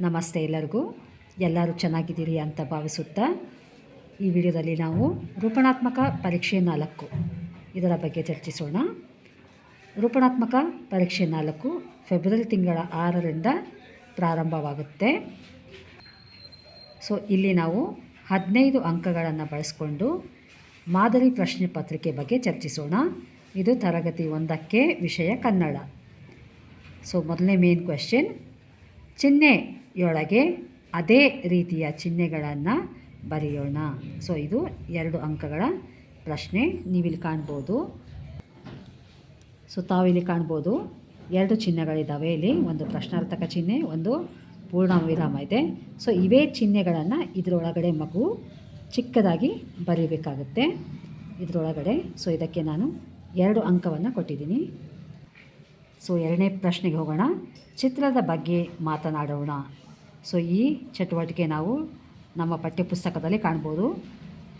ನಮಸ್ತೆ ಎಲ್ಲರಿಗೂ. ಎಲ್ಲರೂ ಚೆನ್ನಾಗಿದ್ದೀರಿ ಅಂತ ಭಾವಿಸುತ್ತಾ ಈ ವಿಡಿಯೋದಲ್ಲಿ ನಾವು ರೂಪಣಾತ್ಮಕ ಪರೀಕ್ಷೆ ನಾಲ್ಕು ಇದರ ಬಗ್ಗೆ ಚರ್ಚಿಸೋಣ. ರೂಪಣಾತ್ಮಕ ಪರೀಕ್ಷೆ ನಾಲ್ಕು ಫೆಬ್ರವರಿ ತಿಂಗಳ ಆರರಿಂದ ಪ್ರಾರಂಭವಾಗುತ್ತೆ. ಸೊ ಇಲ್ಲಿ ನಾವು ಹದಿನೈದು ಅಂಕಗಳನ್ನು ಬಳಸಿಕೊಂಡು ಮಾದರಿ ಪ್ರಶ್ನೆ ಪತ್ರಿಕೆ ಬಗ್ಗೆ ಚರ್ಚಿಸೋಣ. ಇದು ತರಗತಿ ಒಂದಕ್ಕೆ ವಿಷಯ ಕನ್ನಡ. ಸೊ ಮೊದಲನೇ ಮೇನ್ ಕ್ವೆಶ್ಚನ್ ಚಿಹ್ನೆಯೊಳಗೆ ಅದೇ ರೀತಿಯ ಚಿಹ್ನೆಗಳನ್ನು ಬರೆಯೋಣ. ಸೊ ಇದು ಎರಡು ಅಂಕಗಳ ಪ್ರಶ್ನೆ. ನೀವಿಲ್ಲಿ ಕಾಣ್ಬೋದು. ಸೊ ತಾವಿಲ್ಲಿ ಕಾಣ್ಬೋದು. ಎರಡು ಚಿಹ್ನೆಗಳಿದ್ದಾವೆ ಇಲ್ಲಿ. ಒಂದು ಪ್ರಶ್ನಾರ್ಥಕ ಚಿಹ್ನೆ, ಒಂದು ಪೂರ್ಣ ವಿರಾಮ ಇದೆ. ಸೊ ಇವೇ ಚಿಹ್ನೆಗಳನ್ನು ಇದರೊಳಗಡೆ ಮಗು ಚಿಕ್ಕದಾಗಿ ಬರೀಬೇಕಾಗುತ್ತೆ. ಇದರೊಳಗಡೆ. ಸೊ ಇದಕ್ಕೆ ನಾನು ಎರಡು ಅಂಕವನ್ನು ಕೊಟ್ಟಿದ್ದೀನಿ. ಸೊ ಎರಡನೇ ಪ್ರಶ್ನೆಗೆ ಹೋಗೋಣ. ಚಿತ್ರದ ಬಗ್ಗೆ ಮಾತನಾಡೋಣ. ಸೊ ಈ ಚಟುವಟಿಕೆ ನಾವು ನಮ್ಮ ಪಠ್ಯಪುಸ್ತಕದಲ್ಲಿ ಕಾಣ್ಬೋದು.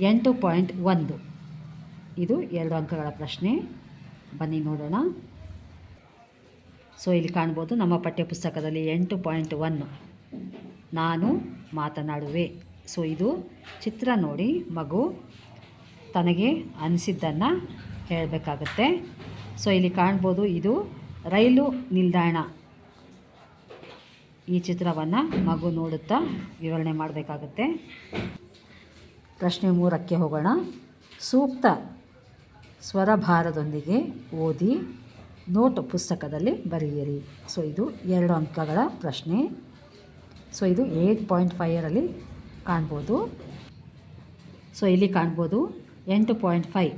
ಎಂಟು ಪಾಯಿಂಟ್ ಒಂದು. ಇದು ಎರಡು ಅಂಕಗಳ ಪ್ರಶ್ನೆ. ಬನ್ನಿ ನೋಡೋಣ. ಸೊ ಇಲ್ಲಿ ಕಾಣ್ಬೋದು ನಮ್ಮ ಪಠ್ಯಪುಸ್ತಕದಲ್ಲಿ ಎಂಟು ಪಾಯಿಂಟ್ ಒನ್ ನಾನು ಮಾತನಾಡುವೆ. ಸೊ ಇದು ಚಿತ್ರ ನೋಡಿ, ಮಗು ತನಗೆ ಅನಿಸಿದ್ದನ್ನು ಹೇಳಬೇಕಾಗತ್ತೆ. ಸೊ ಇಲ್ಲಿ ಕಾಣ್ಬೋದು ಇದು ರೈಲು ನಿಲ್ದಾಣ. ಈ ಚಿತ್ರವನ್ನು ಮಗು ನೋಡುತ್ತಾ ವಿವರಣೆ ಮಾಡಬೇಕಾಗುತ್ತೆ. ಪ್ರಶ್ನೆ ಮೂರಕ್ಕೆ ಹೋಗೋಣ. ಸೂಕ್ತ ಸ್ವರಭಾರದೊಂದಿಗೆ ಓದಿ ನೋಟ್ ಪುಸ್ತಕದಲ್ಲಿ ಬರೆಯಿರಿ. ಸೊ, ಇದು ಎರಡು ಅಂಕಗಳ ಪ್ರಶ್ನೆ. ಸೊ, ಇದು ಏಯ್ಟ್ ಪಾಯಿಂಟ್ ಫೈವರಲ್ಲಿ ಕಾಣ್ಬೋದು. ಸೊ, ಇಲ್ಲಿ ಕಾಣ್ಬೋದು ಎಂಟು ಪಾಯಿಂಟ್ ಫೈ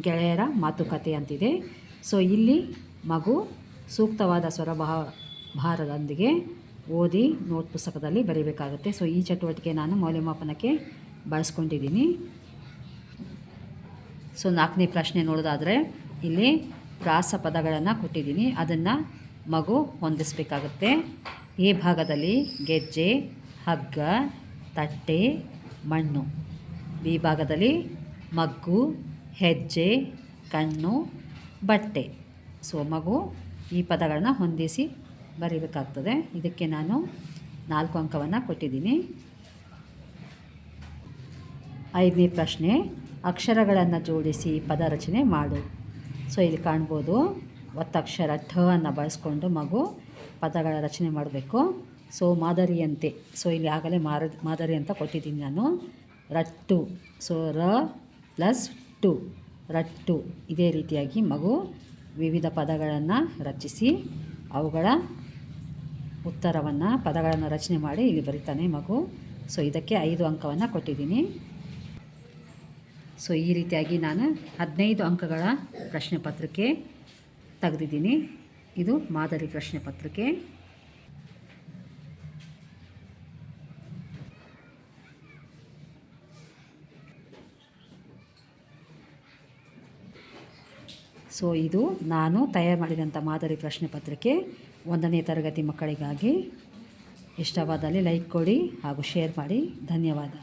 ಗೆಳೆಯರ ಮಾತುಕತೆ ಅಂತಿದೆ. ಸೊ, ಇಲ್ಲಿ ಮಗು ಸೂಕ್ತವಾದ ಸ್ವರಭಾ ಭಾರದೊಂದಿಗೆ ಓದಿ ನೋಟ್ ಪುಸ್ತಕದಲ್ಲಿ ಬರೀಬೇಕಾಗುತ್ತೆ. ಸೊ ಈ ಚಟುವಟಿಕೆ ನಾನು ಮೌಲ್ಯಮಾಪನಕ್ಕೆ ಬಳಸ್ಕೊಂಡಿದ್ದೀನಿ. ಸೊ ನಾಲ್ಕನೇ ಪ್ರಶ್ನೆ ನೋಡೋದಾದರೆ, ಇಲ್ಲಿ ಪ್ರಾಸ ಪದಗಳನ್ನು ಕೊಟ್ಟಿದ್ದೀನಿ. ಅದನ್ನು ಮಗು ಹೊಂದಿಸಬೇಕಾಗುತ್ತೆ. ಈ ಭಾಗದಲ್ಲಿ ಗೆಜ್ಜೆ, ಹಗ್ಗ, ತಟ್ಟೆ, ಮಣ್ಣು. ಬಿ ಭಾಗದಲ್ಲಿ ಮಗ್ಗು, ಹೆಜ್ಜೆ, ಕಣ್ಣು, ಬಟ್ಟೆ. ಸೊ ಮಗು ಈ ಪದಗಳನ್ನ ಹೊಂದಿಸಿ ಬರೀಬೇಕಾಗ್ತದೆ. ಇದಕ್ಕೆ ನಾನು ನಾಲ್ಕು ಅಂಕವನ್ನು ಕೊಟ್ಟಿದ್ದೀನಿ. ಐದನೇ ಪ್ರಶ್ನೆ, ಅಕ್ಷರಗಳನ್ನು ಜೋಡಿಸಿ ಪದ ರಚನೆ ಮಾಡು. ಸೊ, ಇಲ್ಲಿ ಕಾಣ್ಬೋದು, ಒತ್ತಕ್ಷರ ಠ ಅನ್ನು ಬಳಸ್ಕೊಂಡು ಮಗು ಪದಗಳ ರಚನೆ ಮಾಡಬೇಕು. ಸೊ, ಮಾದರಿಯಂತೆ. ಸೊ, ಇಲ್ಲಿ ಆಗಲೇ ಮಾರ, ಮಾದರಿ ಅಂತ ಕೊಟ್ಟಿದ್ದೀನಿ ನಾನು. ರಟ್ಟು. ಸೊ, ರ ಪ್ಲಸ್ ಟು. ರಟ್ಟು. ಇದೇ ರೀತಿಯಾಗಿ ಮಗು ವಿವಿಧ ಪದಗಳನ್ನು ರಚಿಸಿ ಅವುಗಳ ಉತ್ತರವನ್ನು, ಪದಗಳನ್ನು ರಚನೆ ಮಾಡಿ ಇಲ್ಲಿ ಬರಿತಾನೆ ಮಗು. ಸೊ ಇದಕ್ಕೆ ಐದು ಅಂಕವನ್ನು ಕೊಟ್ಟಿದ್ದೀನಿ. ಸೊ ಈ ರೀತಿಯಾಗಿ ನಾನು ಹದಿನೈದು ಅಂಕಗಳ ಪ್ರಶ್ನೆ ಪತ್ರಿಕೆ ತೆಗೆದಿದ್ದೀನಿ. ಇದು ಮಾದರಿ ಪ್ರಶ್ನೆ ಪತ್ರಿಕೆ. ಸೊ ಇದು ನಾನು ತಯಾರು ಮಾಡಿದಂಥ ಮಾದರಿ ಪ್ರಶ್ನೆ ಪತ್ರಿಕೆ ಒಂದನೇ ತರಗತಿ ಮಕ್ಕಳಿಗಾಗಿ ಇಷ್ಟವಾದಲ್ಲಿ ಲೈಕ್ ಕೊಡಿ ಹಾಗೂ ಶೇರ್ ಮಾಡಿ. ಧನ್ಯವಾದ.